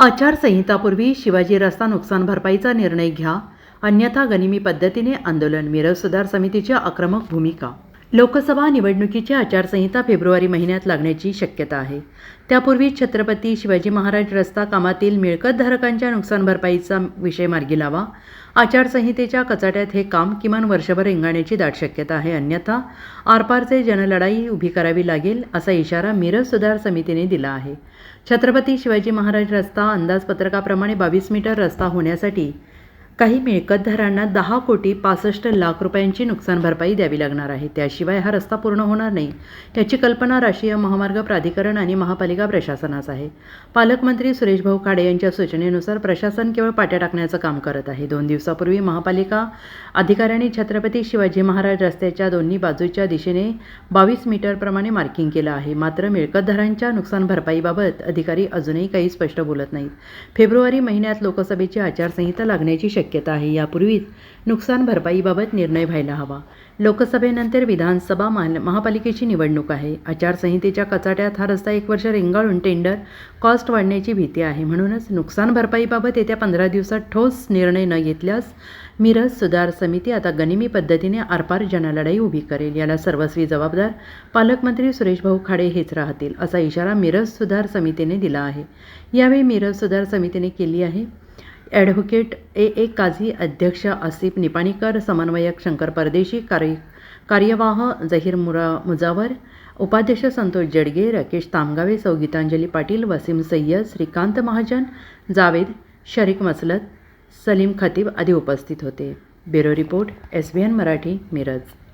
आचारसंहितापूर्वी शिवाजी रस्ता नुकसान भरपाईचा निर्णय घ्या अन्यथा गनिमी पद्धतीने आंदोलन मिरज सुधार समितीची आक्रमक भूमिका लोकसभा निवडणुकीची आचारसंहिता फेब्रुवारी महिन्यात लागण्याची शक्यता आहे. त्यापूर्वी छत्रपती शिवाजी महाराज रस्ता कामातील मिळकतधारकांच्या नुकसान भरपाईचा विषय मार्गी लावा. आचारसंहितेच्या कचाट्यात हे काम किमान वर्षभर रिंगाण्याची दाट शक्यता आहे. अन्यथा आरपारचे जनलढाई उभी करावी लागेल असा इशारा मिरज सुधार समितीने दिला आहे. छत्रपती शिवाजी महाराज रस्ता अंदाजपत्रकाप्रमाणे बावीस मीटर रस्ता होण्यासाठी काही मिळकतदारांना दहा कोटी पासष्ट लाख रुपयांची नुकसान भरपाई द्यावी लागणार आहे. त्याशिवाय हा रस्ता पूर्ण होणार नाही. याची कल्पना राष्ट्रीय महामार्ग प्राधिकरण आणि महापालिका प्रशासनास आहे. पालकमंत्री सुरेश भाऊ खाडे यांच्या सूचनेनुसार प्रशासन केवळ पाट्या टाकण्याचं काम करत आहे. दोन दिवसापूर्वी महापालिका अधिकाऱ्यांनी छत्रपती शिवाजी महाराज रस्त्याच्या दोन्ही बाजूच्या दिशेने बावीस मीटरप्रमाणे मार्किंग केलं आहे. मात्र मिळकतदारांच्या नुकसान भरपाईबाबत अधिकारी अजूनही काही स्पष्ट बोलत नाहीत. फेब्रुवारी महिन्यात लोकसभेची आचारसंहिता लागण्याची शक्यता आहे. यापूर्वीच नुकसान भरपाईबाबत निर्णय व्हायला हवा. लोकसभेनंतर विधानसभा मान महापालिकेची निवडणूक आहे. आचारसंहितेच्या कचाट्यात हा रस्ता एक वर्ष रेंगाळून टेंडर कॉस्ट वाढण्याची भीती आहे. म्हणूनच नुकसान भरपाईबाबत येत्या पंधरा दिवसात ठोस निर्णय न घेतल्यास मिरज सुधार समिती आता गनिमी पद्धतीने आरपार जनलढाई उभी करेल. याला सर्वस्वी जबाबदार पालकमंत्री सुरेश भाऊ खाडे हेच राहतील असा इशारा मिरज सुधार समितीने दिला आहे. यावेळी मिरज सुधार समितीने केली आहे. ॲडव्होकेट ए. ए. काझी अध्यक्ष आसिफ निपाणीकर समन्वयक शंकर परदेशी कार्य कार्यवाह जहीर मुरा मुजावर उपाध्यक्ष संतोष जडगे राकेश तामगावे सौ गीतांजली पाटील वसीम सय्यद श्रीकांत महाजन जावेद शरीक मसलत सलीम खतीब आदी उपस्थित होते. Bureau report S. B. N. Marathi Miraj.